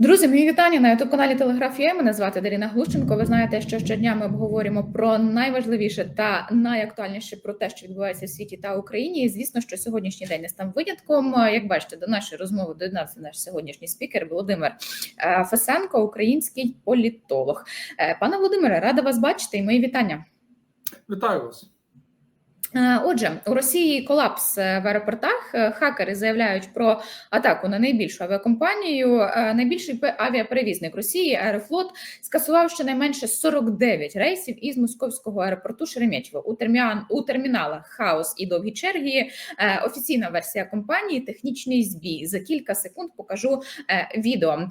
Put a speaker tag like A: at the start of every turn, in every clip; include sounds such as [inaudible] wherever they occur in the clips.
A: Друзі, мої вітання на youtube каналі Телеграфія. Мене звати Даріна Глущенко. Ви знаєте, що щодня ми обговорюємо про найважливіше та найактуальніше про те, що відбувається в світі та Україні. І звісно, що сьогоднішній день не став винятком. Як бачите, до нашої розмови доєднався наш сьогоднішній спікер Володимир е, Фесенко, український політолог. Е, Пане Володимире, рада вас бачити і мої вітання.
B: Вітаю вас.
A: Е, Отже, у Росії колапс е, в аеропортах. Е, Хакери заявляють про атаку на найбільшу авіакомпанію. Найбільший авіаперевізник Росії Аерофлот скасував щонайменше 49 рейсів із московського аеропорту Шереметьєво. У терміан у терміналах хаос і довгі черги. Офіційна версія компанії технічний збій. За кілька секунд покажу відео.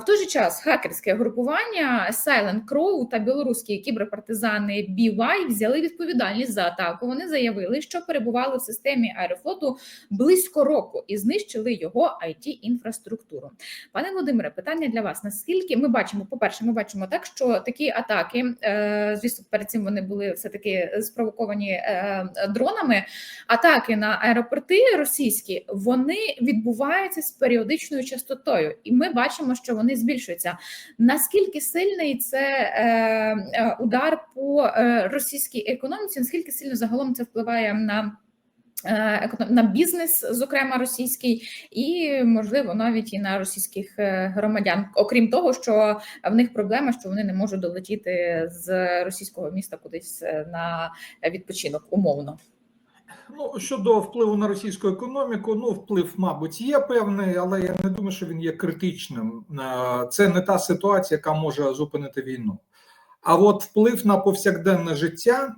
A: В той же час хакерське групування Silent Crow та білоруські кіберпартизани BY взяли відповідальність за атаку. Вони заявили, що перебували в системі аерофлоту близько року і знищили його it інфраструктуру. Пане Володимире, питання для вас: наскільки ми бачимо? По перше, ми бачимо так, що такі атаки, е, звісно, перед цим вони були все таки спровоковані е, дронами. Атаки на аеропорти російські вони відбуваються з періодичною частотою, і ми бачимо, що вони збільшуються. Наскільки сильний це е, удар по російській економіці? Наскільки сильно загалом це впливає на? е, На бізнес, зокрема російський, і можливо навіть і на російських е, громадян, окрім того, що в них проблема, що вони не можуть долетіти з російського міста кудись е, на відпочинок умовно.
B: Ну щодо впливу на російську економіку, ну вплив, мабуть, є певний, але я не думаю, що він є критичним. Це не та ситуація, яка може зупинити війну. А от вплив на повсякденне життя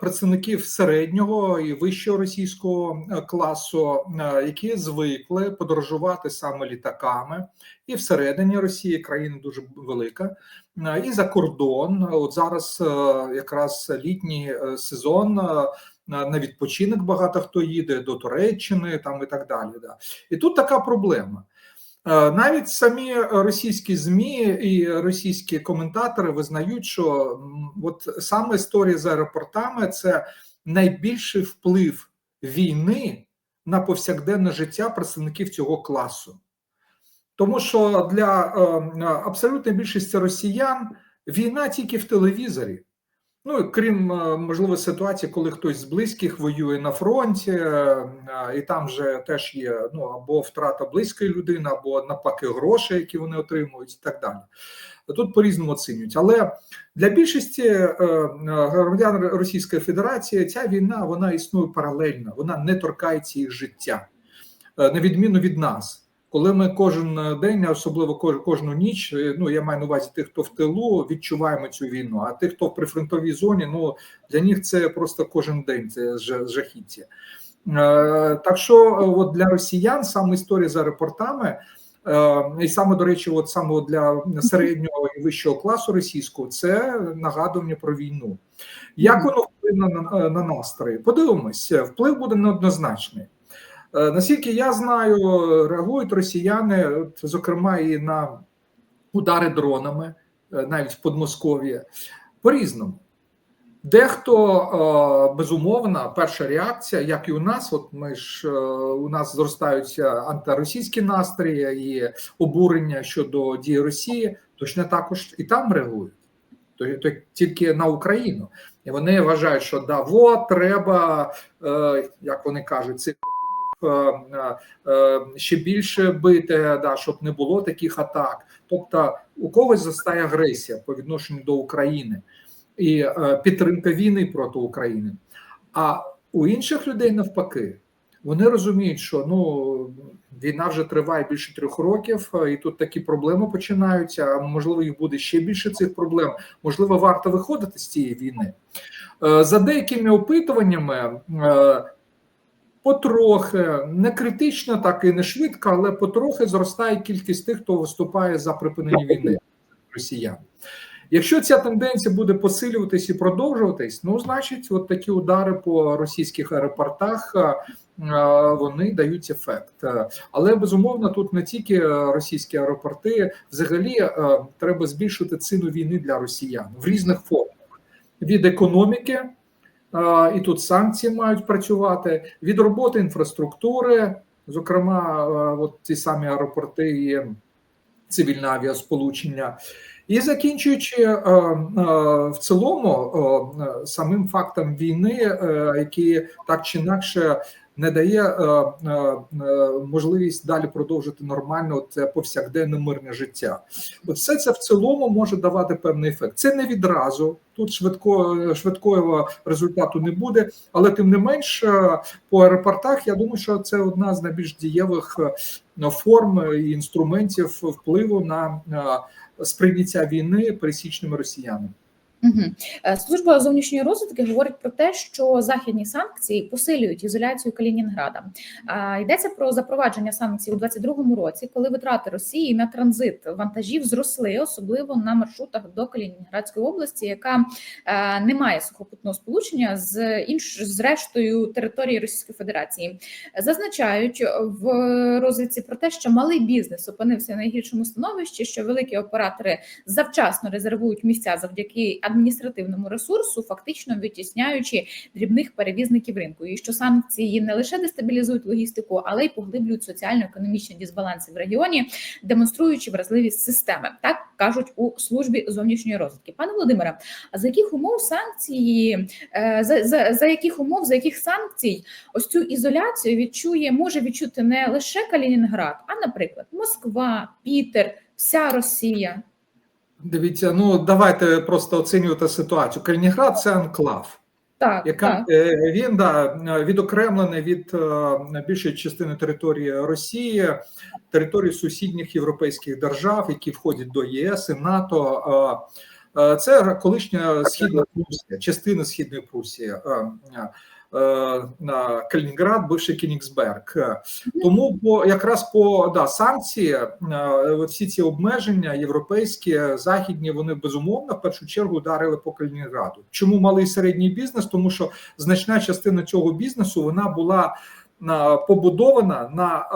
B: представників середнього і вищого російського е, класу, е, які звикли подорожувати саме літаками, і всередині Росії країна дуже велика, е, і за кордон. От зараз е, якраз літній е, сезон. е, на відпочинок багато хто їде до Туреччини там і так далі. Да. І тут така проблема. Е, Навіть самі російські ЗМІ і російські коментатори визнають, що от саме історія з аеропортами це найбільший вплив війни на повсякденне життя представників цього класу. Тому що для е, абсолютної більшості росіян війна тільки в телевізорі. Ну, крім е, можливо ситуації, коли хтось з близьких воює на фронті, е, е, і там же теж є ну або втрата близької людини, або навпаки гроші, які вони отримують, і так далі. Тут по-різному оцінюють. Але для більшості громадян Російської Федерації ця війна вона існує паралельно, вона не торкається їх життя, на відміну від нас. Коли ми кожен день, особливо кож- кожну ніч, е, ну я маю на увазі тих, хто в тилу, відчуваємо цю війну. А тих, хто в прифронтовій зоні, ну для них це просто кожен день, це жахіття. Е, так що, е, от для росіян саме історія з аеропортами, е, і саме до речі, от саме для середнього і вищого класу російського, це нагадування про війну. Як воно вплине на, на настрої? Подивимось, вплив буде неоднозначний. Е, Наскільки я знаю, реагують росіяни, зокрема, і на удари дронами, е, навіть в Подмосков'ї, по-різному. Дехто е, безумовно, перша реакція, як і у нас, от ми ж у нас зростають антиросійські настрої і обурення щодо дії Росії, точно також і там реагують, то, тільки на Україну. І вони вважають, що да, вот треба, як вони кажуть, цих е, е, ще більше бити, да, щоб не було таких атак. Тобто у когось застає агресія по відношенню до України і е, підтримка війни проти України. А у інших людей навпаки, вони розуміють, що ну війна вже триває більше трьох років, е, і тут такі проблеми починаються. А можливо, їх буде ще більше цих проблем. Можливо, варто виходити з цієї війни. Е, За деякими опитуваннями. Потрохи не критично, так і не швидко, але потрохи зростає кількість тих, хто виступає за припинення війни росіян. Якщо ця тенденція буде посилюватись і продовжуватись, ну значить, от такі удари по російських аеропортах е, вони дають ефект. Але безумовно, тут не тільки російські аеропорти, взагалі е, треба збільшити ціну війни для росіян в різних формах від економіки. І тут санкції мають працювати від роботи інфраструктури, зокрема, от ці самі аеропорти і цивільне авіасполучення. І закінчуючи е, е, в цілому е, самим фактом війни, які так чи інакше не дає е, е, е, можливість далі продовжити нормально це повсякденне мирне життя. От все це в цілому може давати певний ефект. Це не відразу. Тут швидко швидкого результату не буде, але тим не менш е, по аеропортах я думаю, що це одна з найбільш дієвих е, форм і інструментів впливу на сприйняття війни пересічними росіянами.
A: Угу. Служба зовнішньої розвідки говорить про те, що західні санкції посилюють ізоляцію Калінінграда. А, Йдеться про запровадження санкцій у 2022 році, коли витрати Росії на транзит вантажів зросли, особливо на маршрутах до Калінінградської області, яка е, не має сухопутного сполучення з інш з рештою території Російської Федерації. Зазначають в розвідці про те, що малий бізнес опинився в найгіршому становищі, що великі оператори завчасно резервують місця завдяки адміністративному ресурсу, фактично витісняючи дрібних перевізників ринку, і що санкції не лише дестабілізують логістику, але й поглиблюють соціально-економічні дисбаланси в регіоні, демонструючи вразливість системи. Так кажуть у службі зовнішньої розвідки. Пане Володимире, а за яких умов санкції е, за, за, за яких умов, за яких санкцій ось цю ізоляцію відчує, може відчути не лише Калінінград, а наприклад, Москва, Пітер, вся Росія.
B: Дивіться, ну давайте просто оцінювати ситуацію. Калінінград це анклав,
A: Так,
B: яка
A: так.
B: е, він да відокремлений від е, більшої частини території Росії, території сусідніх європейських держав, які входять до ЄС і НАТО. Е, Це колишня східна Прусія, частина східної Прусії. Е, на Калінінград, бивший Кінігсберг. Тому по якраз по да санкції, е, всі ці обмеження європейські, західні, вони безумовно в першу чергу ударили по Калінінграду. Чому малий і середній бізнес? Тому що значна частина цього бізнесу вона була е, побудована на,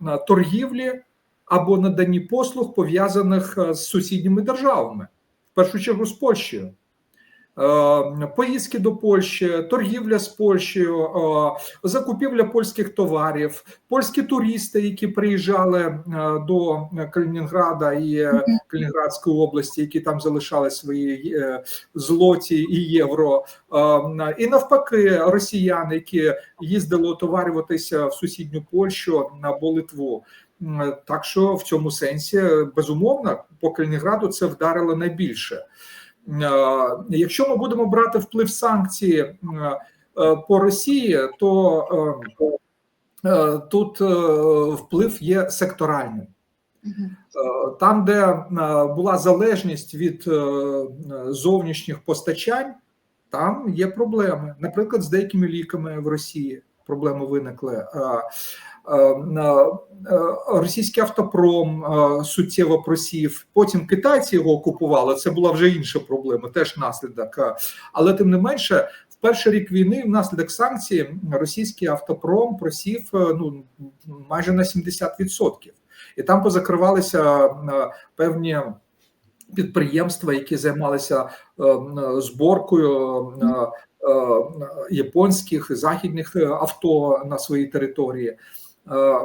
B: на торгівлі або наданні послуг пов'язаних з сусідніми державами, в першу чергу з Польщею. Е, Поїздки до Польщі, торгівля з Польщею, е, закупівля польських товарів, польські туристи, які приїжджали е, до Калінінграда і Калінінградської області, які там залишали свої злоті і євро, і навпаки, росіяни, які їздили отоварюватися в сусідню Польщу або Литву. Так що в цьому сенсі безумовно по Калінінграду це вдарило найбільше. Е, Якщо ми будемо брати вплив санкцій е, е, по Росії, то тут вплив є секторальним. Там, де була залежність від зовнішніх постачань, там є проблеми. Наприклад, з деякими ліками в Росії проблеми виникли. Е, е, Російський автопром е, суттєво просів. Потім китайці його окупували. Це була вже інша проблема, теж наслідок. Але тим не менше, в перший рік війни, внаслідок санкцій, російський автопром просів ну майже на 70%. І там позакривалися певні підприємства, які займалися зборкою японських і західних авто на своїй території. Е,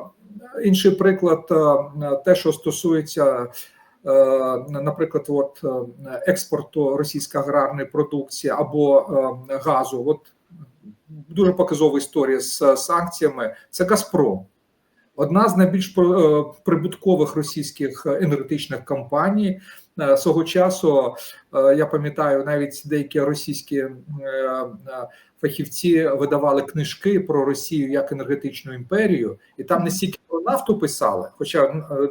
B: Інший приклад, е, те, що стосується, е, наприклад, от експорту російської аграрної продукції або газу. От дуже показова історія з санкціями. Це Газпром. Одна з найбільш е, прибуткових російських енергетичних компаній Е, свого часу. е, Я пам'ятаю, навіть деякі російські е, е, фахівці видавали книжки про Росію як енергетичну імперію, і там не стільки про нафту писали, хоча е, е,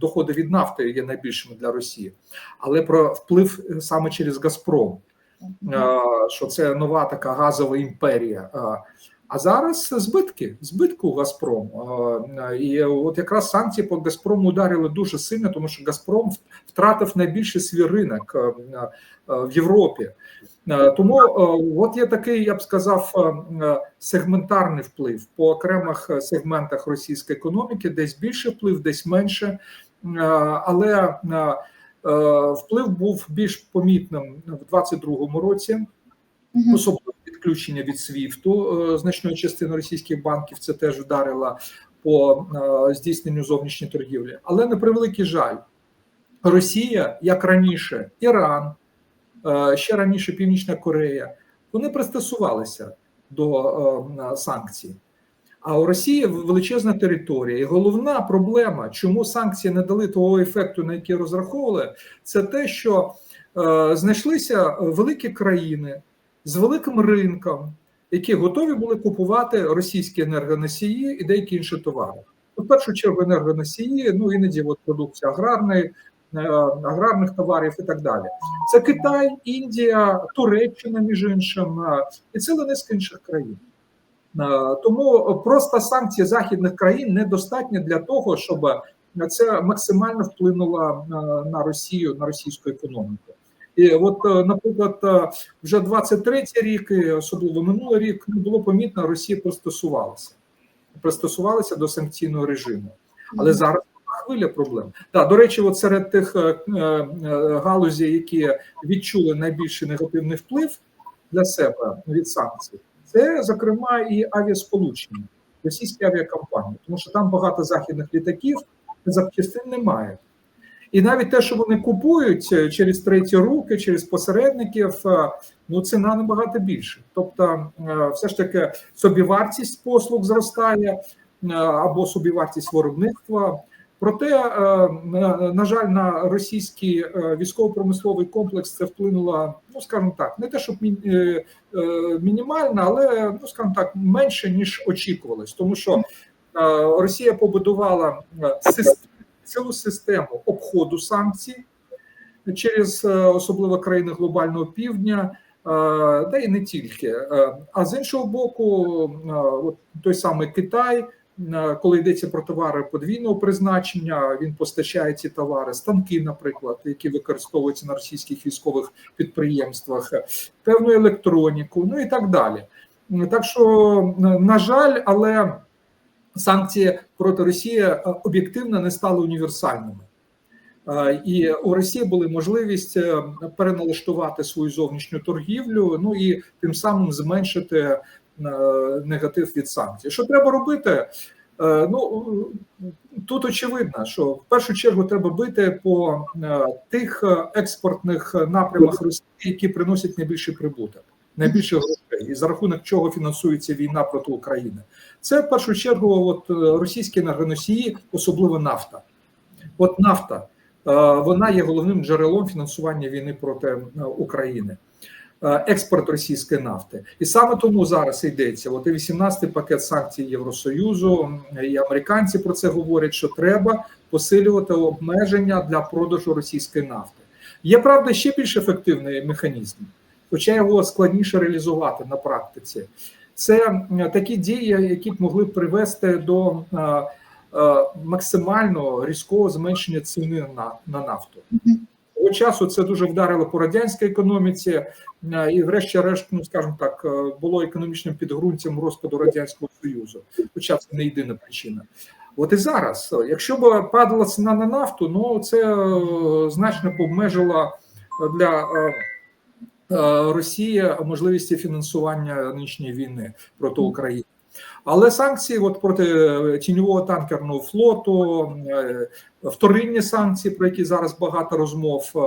B: доходи від нафти є найбільшими для Росії, але про вплив е, саме через Газпром. Е, що це нова така газова імперія. А зараз збитки, збитки у Газпром. І от якраз санкції по Газпрому ударили дуже сильно, тому що Газпром втратив найбільший свій ринок в Європі. Тому от є такий, я б сказав, сегментарний вплив по окремих е, сегментах російської економіки, десь більше вплив, десь менше. Але вплив був більш помітним в 22-му році, особливо відключення від СВІФТу е, значної частини російських банків. Це теж вдарило по е, здійсненню зовнішньої торгівлі. Але на превеликий жаль, Росія, як раніше, Іран, е, ще раніше Північна Корея, вони пристосувалися до санкцій. А у Росії величезна територія, і головна проблема, чому санкції не дали того ефекту, на який розраховували, це те, що е, знайшлися великі країни з великим ринком, які готові були купувати російські енергоносії і деякі інші товари. У першу чергу енергоносії, ну іноді от продукція аграрної, е, аграрних товарів і так далі. Це Китай, Індія, Туреччина, між іншим, е, і ціла низка інших країн. Е, Тому просто санкції західних країн недостатні для того, щоб це максимально вплинуло на, на Росію, на російську економіку. І от, е, наприклад, е, вже 23-й рік, і особливо минулий рік, не було помітно, Росія пристосувалася, пристосувалася до санкційного режиму. Але зараз хвиля проблем. Так, до речі, от серед тих е, галузей, які відчули найбільший негативний вплив для себе від санкцій, це зокрема і авіасполучення, російські авіакомпанії, тому що там багато західних літаків, запчастин немає. І навіть те, що вони купують е, через треті руки, через посередників, е, ну ціна набагато більше. Тобто, е, все ж таки, собівартість послуг зростає або собівартість виробництва. Проте, на жаль, на російський військово-промисловий комплекс це вплинуло, ну скажімо так, не те, щоб мі- мінімально, але ну скажімо так, менше ніж очікувалось, тому що Росія побудувала систему цілу систему обходу санкцій через е, особливо країни глобального півдня, е, та й не тільки. Е, А з іншого боку, той самий Китай, коли йдеться про товари подвійного призначення, він постачає ці товари, станки, наприклад, які використовуються на російських військових підприємствах, певну електроніку, ну і так далі. Так що, на жаль, але санкції проти Росії е, об'єктивно не стали універсальними. Е, І у Росії були можливість е, переналаштувати свою зовнішню торгівлю, ну і тим самим зменшити негатив від санкцій. Що треба робити? Ну тут очевидно, що в першу чергу треба бити по тих експортних напрямах Росії, які приносять найбільший прибуток, найбільше грошей, і за рахунок чого фінансується війна проти України. Це в першу чергу от, е, російські енергоносії, особливо нафта. От нафта е, вона є головним джерелом фінансування війни проти е, України. Експорт російської нафти, і саме тому зараз йдеться. От і 18-й пакет санкцій Євросоюзу, і американці про це говорять, що треба посилювати обмеження для продажу російської нафти. Є правда ще більш ефективний механізм, хоча його складніше реалізувати на практиці. Це такі дії, які б могли привести до е, е, різкого зменшення ціни на, на нафту. Того часу це дуже вдарило по радянській економіці, е, і, врешті-решт, ну скажімо так, було економічним підґрунтям розпаду радянського союзу. Хоча це не єдина причина. От і зараз, якщо б падала ціна на нафту, ну це значно б обмежило для е, е, можливості фінансування нинішньої війни проти України. Але санкції, от проти тіньового танкерного флоту, е, вторинні санкції, про які зараз багато розмов. е,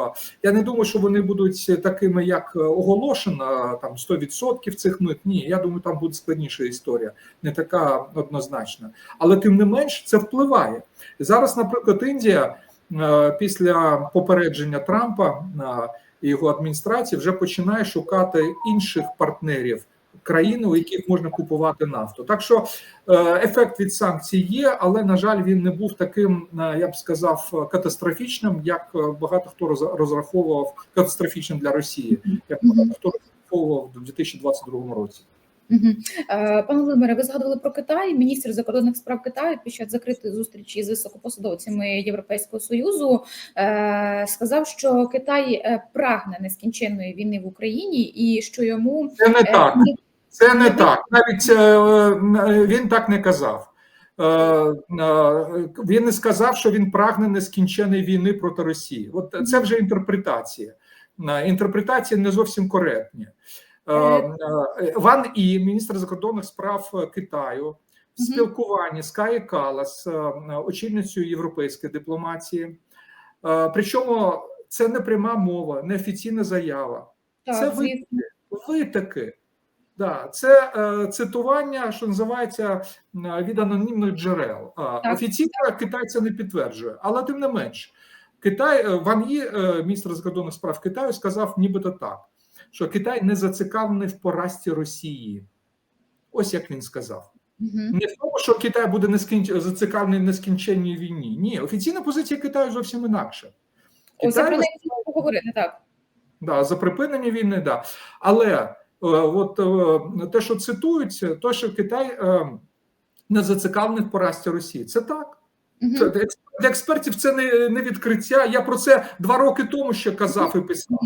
B: Я не думаю, що вони будуть такими, як оголошено, там 100% цих мит. Ні, я думаю, там буде складніша історія, не така однозначна. Але тим не менш це впливає. Зараз, наприклад, Індія е, після попередження Трампа е, і його адміністрації вже починає шукати інших партнерів країни, у яких можна купувати нафту. Так що е, ефект від санкцій є, але на жаль, він не був таким, е, я б сказав, катастрофічним, як е, багато хто роз- розраховував катастрофічним для Росії, як багато хто розраховував у 2022 році.
A: Е, Пане Володимире, ви згадували про Китай. Міністр закордонних справ Китаю під час закритої зустрічі з високопосадовцями Європейського союзу е, сказав, що Китай е, прагне нескінченної війни в Україні і що йому
B: Це не так. Це не так. Навіть він так не казав. Він не сказав, що він прагне нескінченої війни проти Росії. От це вже інтерпретація. Інтерпретації не зовсім коректні. Е, е, Ван І, міністр закордонних справ е, Китаю, в спілкуванні з Каї Калас, е, очільницею європейської дипломатії, Е, Причому це не пряма мова, не офіційна заява.
A: Так,
B: Це ви-
A: звісно.
B: Витоки. Да, це е, цитування, що називається е, від анонімних джерел.
A: Так.
B: Офіційно Китай це не підтверджує, але тим не менш, Китай е, Ван Ї, е, міністр закордонних справ Китаю, сказав нібито так, що Китай не зацікавлений в поразці Росії. Ось як він сказав.
A: Мгм.
B: Не в тому, що Китай буде нескінч... зацікавлений в нескінченній війні. Ні, офіційна позиція Китаю зовсім інакша. Китай
A: неї поговорити, так.
B: Да, за припинення війни, да. Але е, от е, те, що цитується, то, що Китай е, не зацікавлений в поразці Росії, це так. Це для для експертів це не, не відкриття. Я про це два роки тому ще казав і писав.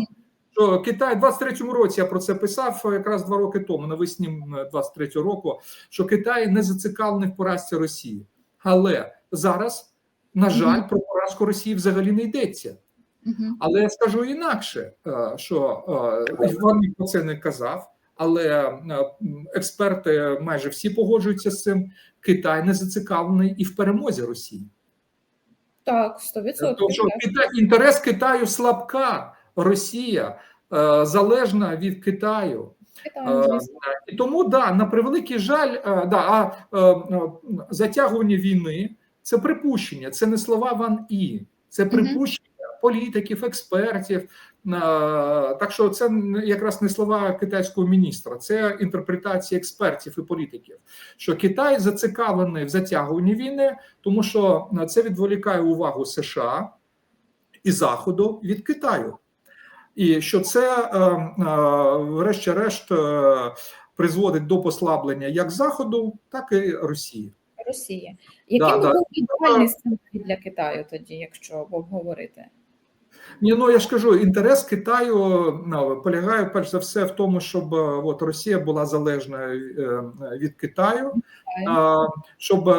B: Що Китай в 23-му році я про це писав е, якраз два роки тому, навесні 23-го року, що Китай не зацікавлений в поразці Росії. Але зараз, на жаль, про поразку Росії взагалі не йдеться. Але я скажу інакше, е, що е, Іван про це не казав, але е, експерти майже всі погоджуються з цим. Китай не зацікавлений і в перемозі Росії.
A: Так, 100%.
B: Тому що інтерес Китаю слабка, Росія е, залежна від Китаю. Е. І тому да, на превеликий жаль, е, да, а затягування війни це припущення, це не слова Ван І, це припущення політиків, експертів. Так що це якраз не слова китайського міністра, це інтерпретація експертів і політиків. Що Китай зацікавлений в затягуванні війни, тому що це відволікає увагу США і Заходу від Китаю. І що це, е, е, врешті-решт, е, призводить до послаблення як Заходу, так і Росії.
A: Росії. Яким
B: Да,
A: би
B: да.
A: був ідеальний сценарій для Китаю тоді, якщо обговорити?
B: Ні, ну я ж кажу, інтерес Китаю ну, полягає перш за все в тому, щоб от Росія була залежна від Китаю, щоб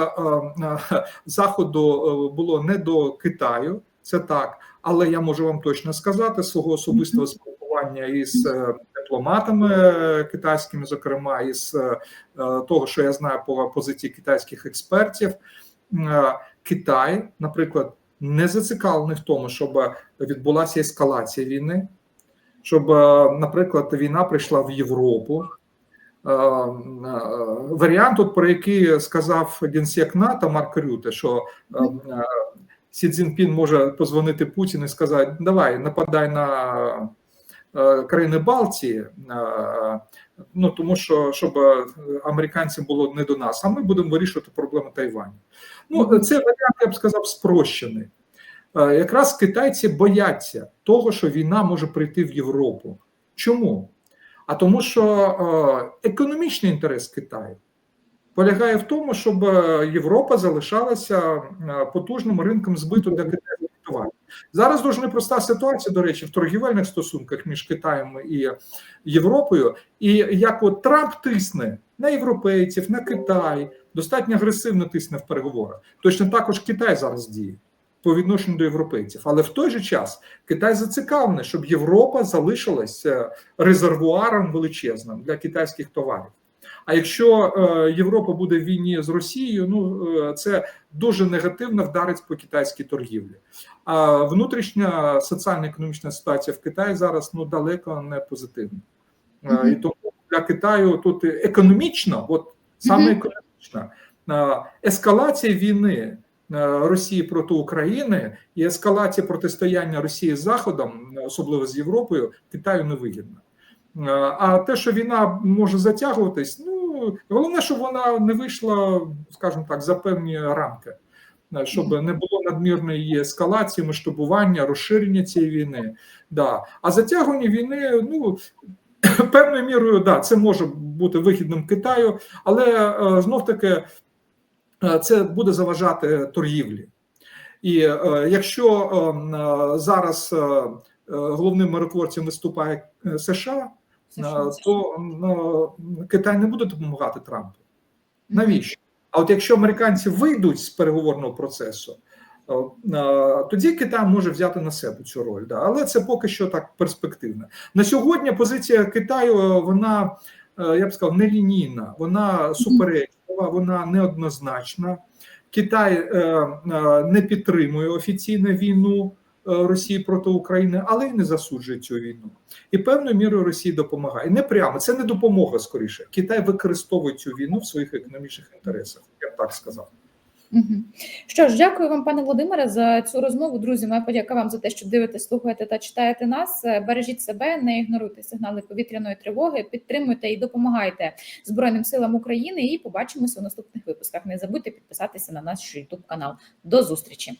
B: Заходу було не до Китаю, це так. Але я можу вам точно сказати свого особистого спілкування із е, дипломатами е, китайськими, зокрема, із е, того, що я знаю по позиції китайських експертів, е, Китай, наприклад, не зацікавлений в тому, щоб відбулася ескалація війни, щоб, е, наприклад, війна прийшла в Європу. Е, е, Варіант, от, про який сказав генсек НАТО Марк Рюте, що е, е, Сі Цзіньпін може позвонити Путіну і сказати: Давай, нападай на е, країни Балтії, е, ну тому що щоб е, американцям було не до нас, а ми будемо вирішувати проблеми Тайваню. Ну, це варіант, я б сказав, спрощений. Якраз китайці бояться того, що війна може прийти в Європу. Чому? А тому, що економічний інтерес Китаю полягає в тому, щоб е, Європа залишалася е, потужним ринком збиту для китайських товарів. Зараз дуже непроста ситуація, до речі, в торгівельних стосунках між Китаєм і Європою. І як от Трамп тисне на європейців, на Китай, достатньо агресивно тисне в переговорах. Точно також Китай зараз діє по відношенню до європейців. Але в той же час Китай зацікавлений, щоб Європа залишилася резервуаром величезним для китайських товарів. А якщо е, Європа буде в війні з Росією, ну е, це дуже негативно вдарить по китайській торгівлі. А внутрішня соціально-економічна ситуація в Китаї зараз ну далеко не позитивна. Е,
A: Мгм.
B: І тому для Китаю тут економічно, от саме
A: Мгм.
B: економічно, е, ескалація війни Росії проти України і ескалація протистояння Росії з Заходом, особливо з Європою, Китаю невигідна. Е, А те, що війна може затягуватись, ну головне, щоб вона не вийшла, скажімо так, за певні рамки, Е, щоб не було надмірної ескалації, масштабування, розширення цієї війни. Да. А затягування війни, ну [clears throat] певною мірою, да, це може бути вигідним Китаю, але е, знов таки е, це буде заважати торгівлі. І якщо е, е, зараз головним миротворцем виступає США, то е, Китай не буде допомагати Трампу. Навіщо? А от якщо американці вийдуть з переговорного процесу, е, е, тоді Китай може взяти на себе цю роль. Да. Але це поки що так перспективно. На сьогодні позиція Китаю е, вона, е, я б сказав, нелінійна, вона суперечлива, вона неоднозначна. Китай е, е, не підтримує офіційну війну Росії проти України, але й не засуджує цю війну. І певною мірою Росії допомагає. Не прямо це не допомога скоріше. Китай використовує цю війну в своїх економічних інтересах. Я б так сказав.
A: Що ж, дякую вам, пане Володимире, за цю розмову. Друзі, моя подяка вам за те, що дивитесь, слухаєте та читаєте нас. Е, Бережіть себе, не ігноруйте сигнали повітряної тривоги, підтримуйте і допомагайте Збройним силам України. І побачимося у наступних випусках. Не забудьте підписатися на наш YouTube канал. До зустрічі.